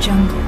jungle.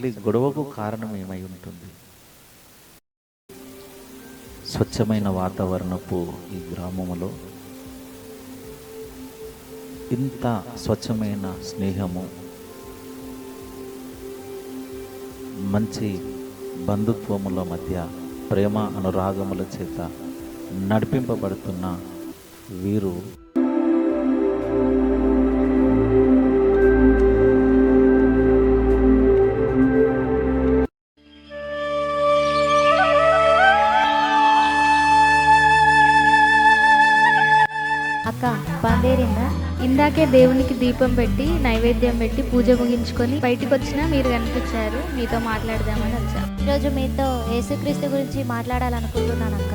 అసలు ఈ గొడవకు కారణం ఏమై ఉంటుంది? స్వచ్ఛమైన వాతావరణపు ఈ గ్రామములో ఇంత స్వచ్ఛమైన స్నేహము మంచి బంధుత్వముల మధ్య ప్రేమ అనురాగముల చేత నడిపింపబడుతున్న వీరు ఇందాకే దేవునికి దీపం పెట్టి నైవేద్యం పెట్టి పూజ ముగించుకొని బయటకు వచ్చినా మీరు కనిపించారు. మీతో మాట్లాడదామని వచ్చా. ఈరోజు మీతో యేసుక్రీస్తు గురించి మాట్లాడాలనుకుంటున్నాను అక్క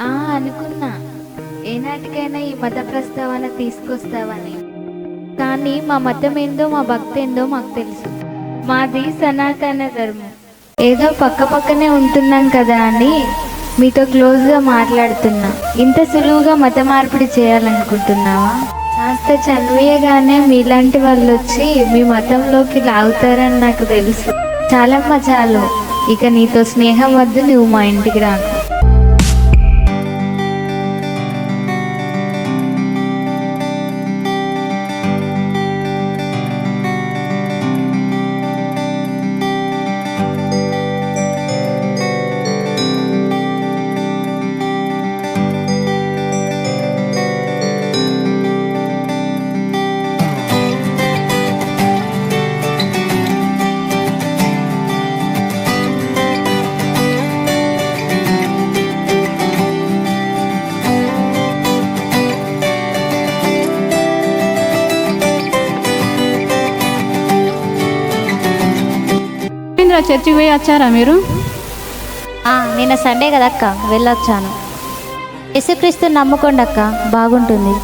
ఆ అనుకున్నా. ఏనాటికైనా ఈ మత ప్రస్తావన తీసుకొస్తావని. కానీ మా మతం ఏందో మా భక్తి ఏందో మాకు తెలుసు. మాది సనాతన ధర్మం. ఏదో పక్క పక్కనే ఉంటున్నాం కదా అని మీతో క్లోజ్గా మాట్లాడుతున్నా. ఇంత సులువుగా మత మార్పిడి చేయాలనుకుంటున్నావా? కాస్త చదివేయగానే మీలాంటి వాళ్ళు వచ్చి మీ మతంలోకి లాగుతారని నాకు తెలుసు. చాలమ్మ చాలు. ఇక నీతో స్నేహం వద్దు నువ్వు మా ఇంటికి రాకు. చర్చికి పోయి వచ్చారా మీరు? ఆ, నిన్న సండే కదక్క వెళ్ళొచ్చాను. యేసుక్రీస్తు నమ్ముకోండి అక్క బాగుంటుంది.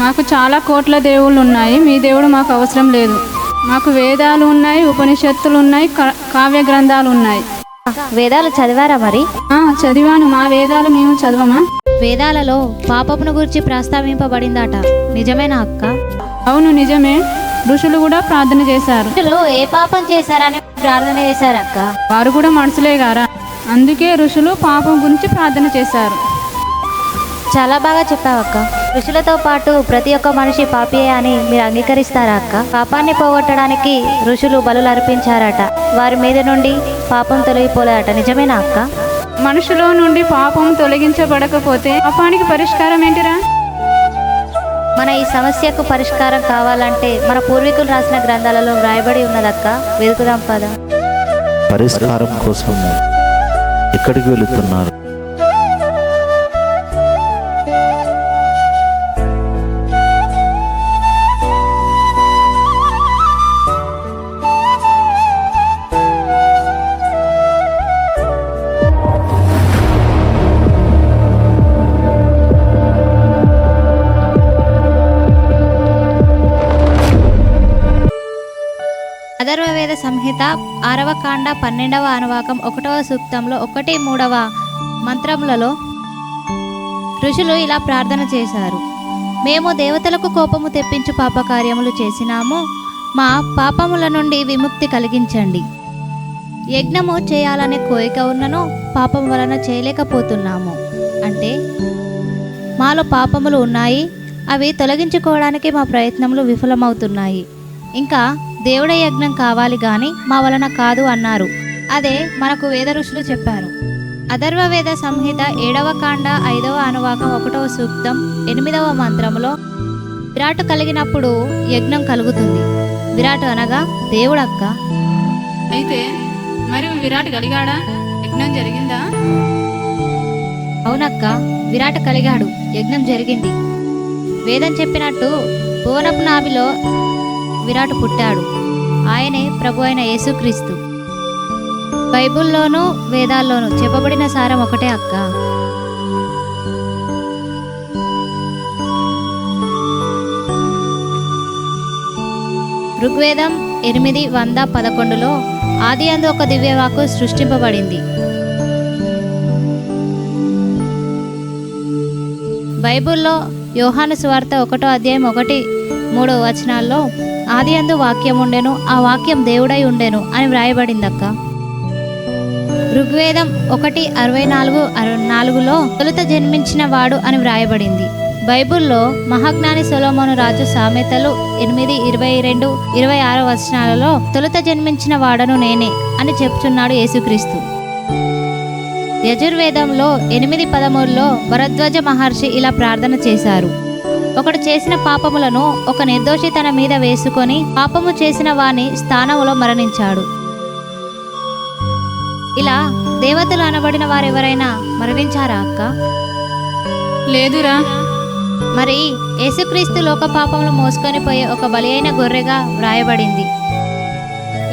మాకు చాలా కోట్ల దేవుళ్ళు ఉన్నాయి మీ దేవుడు మాకు అవసరం లేదు. మాకు వేదాలు ఉన్నాయి ఉపనిషత్తులు ఉన్నాయి కావ్య గ్రంథాలు ఉన్నాయి. వేదాలు చదివారా మరి? ఆ, చదివాను మా వేదాలు మేము చదవమా? వేదాలలో పాపమును గురించి ప్రస్తావింపబడిందట నిజమేనా అక్క? అవును నిజమే. ఋషులు కూడా ప్రార్థన చేశారు. ఏ పాపం చేశారని ప్రార్థన చేశారక్క. వారు కూడా మనుషులే గారా అందుకే ఋషులు పాపం గురించి ప్రార్థన చేశారు. చాలా బాగా చెప్పావక్క. ఋషులతో పాటు ప్రతి ఒక్క మనిషి పాపియే అని మీరు అంగీకరిస్తారా అక్క? పాపాన్ని పోగొట్టడానికి ఋషులు బలులు అర్పించారట. వారి మీద నుండి పాపం తొలగిపోలేదట. నిజమేనా అక్క? మనుషులో నుండి పాపం తొలగించబడకపోతే పాపానికి పరిష్కారం ఏంటిరా? మన ఈ సమస్యకు పరిష్కారం కావాలంటే మన పూర్వీకులు రాసిన గ్రంథాలలో వ్రాయబడి ఉన్నదక్క వెతుకుదాం పద. పరిష్కారం కోసం ఎక్కడికి వెళుతున్నారు? అథర్వవేద ఆరవ కాండ పన్నెండవ అనువాకం ఒకటవ సూక్తంలో ఒకటి మూడవ మంత్రములలో ఋషులు ఇలా ప్రార్థన చేశారు. మేము దేవతలకు కోపము తెప్పించు పాపకార్యములు చేసినాము. మా పాపముల నుండి విముక్తి కలిగించండి. యజ్ఞము చేయాలనే కోరిక ఉన్నను పాపం వలన చేయలేకపోతున్నాము. అంటే మాలో పాపములు ఉన్నాయి. అవి తొలగించుకోవడానికి మా ప్రయత్నములు విఫలమవుతున్నాయి. ఇంకా దేవుడ యజ్ఞం కావాలి గాని మా వలన కాదు అన్నారు. అదే మనకు వేద ఋషులు చెప్పారు. అథర్వ వేద సంహిత ఏడవ కాండ ఐదవ అనువాకం ఒకటవ సూక్తం ఎనిమిదవ మంత్రములో విరాట్ కలిగినప్పుడు యజ్ఞం కలుగుతుంది. విరాట్ అనగా దేవుడక్క. అయితే మరి విరాట్ కలిగాడా? యజ్ఞం జరిగిందా? అవునక్క విరాట్ కలిగాడు. యజ్ఞం జరిగింది. వేదం చెప్పినట్టు భువనపు నాభిలో విరాట్ పుట్టాడు. ఆయనే ప్రభు అయిన యేసుక్రీస్తు. బైబిల్లోనూ వేదాల్లోనూ చెప్పబడిన సారం ఒకటే అక్క. ఋగ్వేదం ఎనిమిది వంద పదకొండులో ఆది అందు ఒక దివ్యవాకు సృష్టింపబడింది. బైబిల్లో యోహాను సువార్త ఒకటో అధ్యాయం ఒకటి మూడో వచనాల్లో ఆది అందు వాక్యం ఉండెను ఆ వాక్యం దేవుడై ఉండెను అని వ్రాయబడిందక్క. ఋగ్వేదం ఒకటి అరవై నాలుగు అరవై నాలుగులో తొలుత జన్మించిన వాడు అని వ్రాయబడింది. బైబిల్లో మహాజ్ఞాని సొలోమోను రాజు సామెతలు ఎనిమిది ఇరవై రెండు ఇరవై ఆరో వచనాలలో తొలుత జన్మించిన వాడను నేనే అని చెప్తున్నాడు యేసుక్రీస్తు. యజుర్వేదంలో ఎనిమిది పదమూడులో భరద్వాజ మహర్షి ఇలా ప్రార్థన చేశారు. ఒకడు చేసిన పాపములను ఒక నిర్దోషి తన మీద వేసుకొని పాపము చేసిన వాని స్థానములో మరణించాడు. ఇలా దేవతలు అనబడిన వారెవరైనా మరణించారా అక్క? లేదురా. మరి యేసుక్రీస్తు లోక పాపములు మోసుకొని పోయే ఒక బలి అయిన గొర్రెగా వ్రాయబడింది.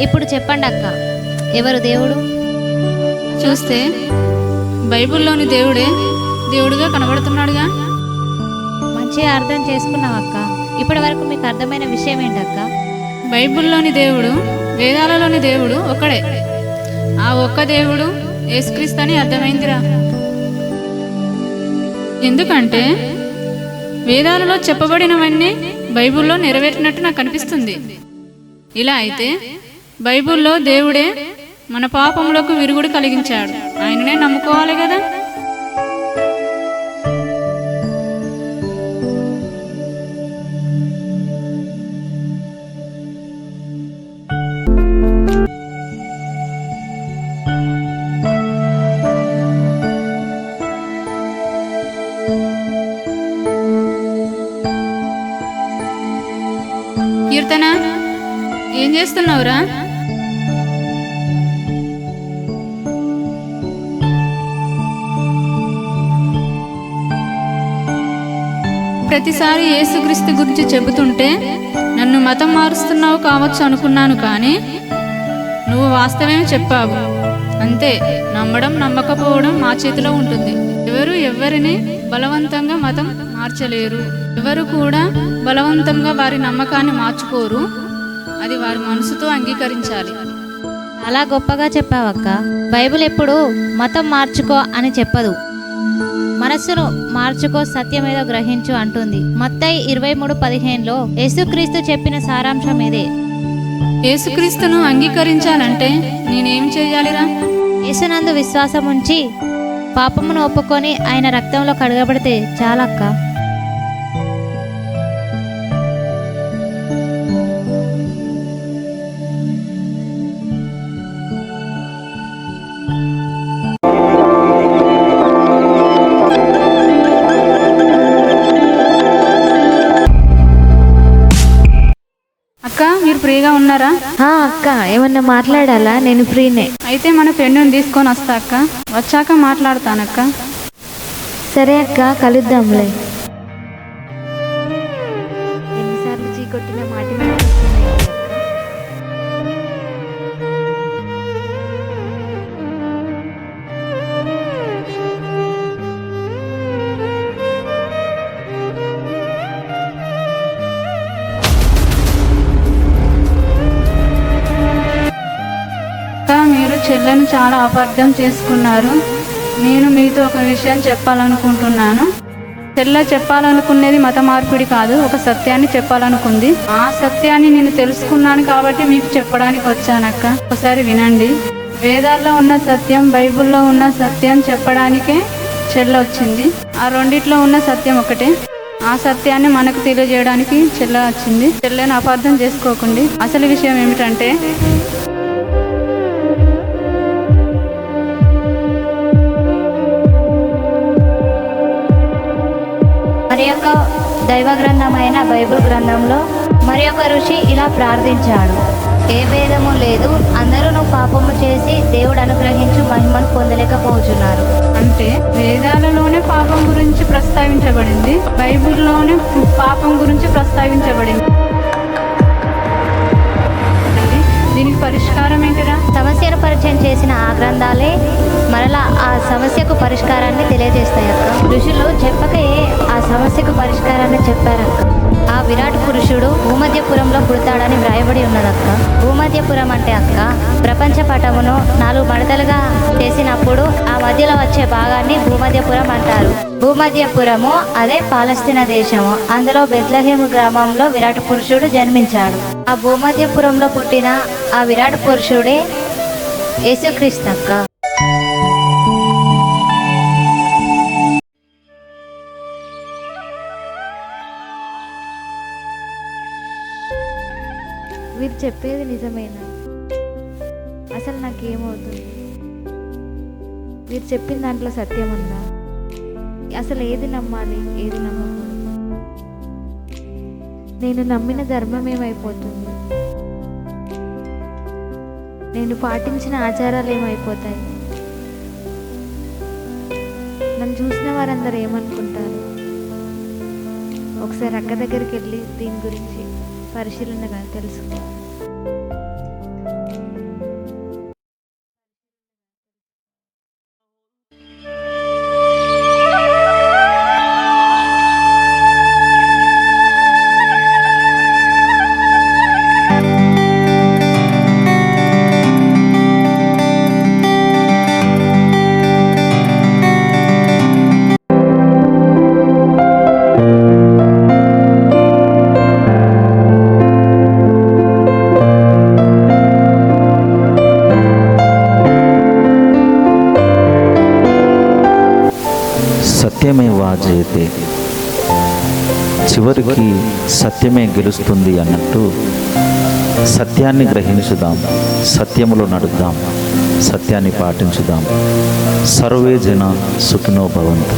ఇప్పుడు చెప్పండి అక్క ఎవరు దేవుడు? చూస్తే బైబిల్లోని దేవుడే దేవుడిగా కనబడుతున్నాడుగా. గురించి అర్థం చేసుకున్నాం అక్క. ఇప్పటి వరకు మీకు అర్థమైన విషయం ఏంటక్క? బైబిల్లోని దేవుడు వేదాలలోని దేవుడు ఒకడే ఆ ఒక్క దేవుడు యేసుక్రీస్తు అని అర్థమైందిరా. ఎందుకంటే వేదాలలో చెప్పబడినవన్నీ బైబిల్లో నెరవేరినట్టు నాకు అనిపిస్తుంది. ఇలా అయితే బైబిల్లో దేవుడే మన పాపములకు విరుగుడు కలిగించాడు. ఆయననే నమ్ముకోవాలి కదా? చేస్తున్నావురా? ప్రతిసారి యేసుక్రీస్తు గురించి చెబుతుంటే నన్ను మతం మారుస్తున్నావు కావచ్చు అనుకున్నాను కానీ నువ్వు వాస్తవమే చెప్పావు. అంతే నమ్మడం నమ్మకపోవడం మా చేతిలో ఉంటుంది. ఎవరు ఎవరిని బలవంతంగా మతం మార్చలేరు. ఎవరు కూడా బలవంతంగా వారి నమ్మకాన్ని మార్చుకోరు. అది వారి మనసుతో అంగీకరించాలి. చాలా గొప్పగా చెప్పావక్క. బైబిల్ ఎప్పుడు మతం మార్చుకో అని చెప్పదు. మనస్సును మార్చుకో సత్యమేదో గ్రహించు అంటుంది. మత్తయి ఇరవై మూడు పదిహేనులో యేసుక్రీస్తు చెప్పిన సారాంశం ఇదే యేసుక్రీస్తును అంగీకరించాలంటే నేనేం చేయాలిరా? యేసునందు విశ్వాసం ఉంచి పాపమును ఒప్పుకొని ఆయన రక్తంలో కడగబడితే చాలక్క? ఉన్నారా? ఆ, అక్క ఏమన్నా మాట్లాడాలా? నేను ఫ్రీనే. అయితే మన ఫ్రెండ్ని తీసుకొని వస్తా అక్క. వచ్చాక మాట్లాడతానక్క. సరే అక్క కలుద్దాంలే. మీరు చాలా అపార్థం చేసుకున్నారు. నేను మీతో ఒక విషయం చెప్పాలనుకుంటున్నాను. చెల్ల చెప్పాలనుకునేది మత మార్పిడి కాదు ఒక సత్యాన్ని చెప్పాలనుకుంది. ఆ సత్యాన్ని నేను తెలుసుకున్నాను కాబట్టి మీకు చెప్పడానికి వచ్చానక్క. ఒకసారి వినండి. వేదాల్లో ఉన్న సత్యం బైబిల్లో ఉన్న సత్యం చెప్పడానికే చెల్ల వచ్చింది. ఆ రెండిట్లో ఉన్న సత్యం ఒకటే. ఆ సత్యాన్ని మనకు తెలియజేయడానికి చెల్ల వచ్చింది. చెల్లని అపార్థం చేసుకోకండి. అసలు విషయం ఏమిటంటే దైవ గ్రంథమైన బైబిల్ గ్రంథంలో మరి ఒక ఋషి ఇలా ప్రార్థించాడు. ఏ భేదము లేదు అందరూ పాపము చేసి దేవుడు అనుగ్రహించు మహిమను పొందలేకపోతున్నారు. అంటే వేదాలలోనే పాపం గురించి ప్రస్తావించబడింది బైబిల్లోనే పాపం గురించి ప్రస్తావించబడింది. దీనికి పరిష్కారం ఏంటిరా? సమస్యను పరిచయం చేసిన ఆ గ్రంథాలే మరలా ఆ సమస్యకు పరిష్కారాన్ని తెలియజేస్తాయి అక్క ఋషులు చెప్పకే ఆ సమస్యకు పరిష్కారాన్ని చెప్పారక్క. ఆ విరాట్ పురుషుడు భూమధ్యపురంలో పుడతాడని వ్రాయబడి ఉన్నదక్క భూమధ్యపురం అంటే అక్క ప్రపంచ పటమును నాలుగు మడతలుగా చేసినప్పుడు ఆ మధ్యలో వచ్చే భాగాన్ని భూమధ్యపురం అంటారు. భూమధ్యపురము అదే పాలస్తీన దేశము. అందులో బెత్లహేము గ్రామంలో విరాట్ పురుషుడు జన్మించాడు. ఆ భూమధ్యపురంలో పుట్టిన ఆ విరాట్ పురుషుడే యేసుక్రీస్తు అక్క. చెప్పేది నిజమేనా? అసలు నాకేమవుతుంది? మీరు చెప్పిన దాంట్లో సత్యం ఉందా అసలు ఏది నమ్మాలి ఏది నమ్మకూడదు? నేను నమ్మిన ధర్మం ఏమైపోతుంది? నేను పాటించిన ఆచారాలు ఏమైపోతాయి? నన్ను చూసిన వారందరూ ఏమనుకుంటారు? ఒకసారి అక్క దగ్గరికి వెళ్ళి దీని గురించి పరిశీలనగా తెలుసుకో పరాజయతే చివరికి సత్యమే గెలుస్తుంది అన్నట్టు సత్యాన్ని గ్రహించుదాం సత్యములో నడుద్దాం సత్యాన్ని పాటించుదాం. సర్వే జన సుఖినో భవంతు.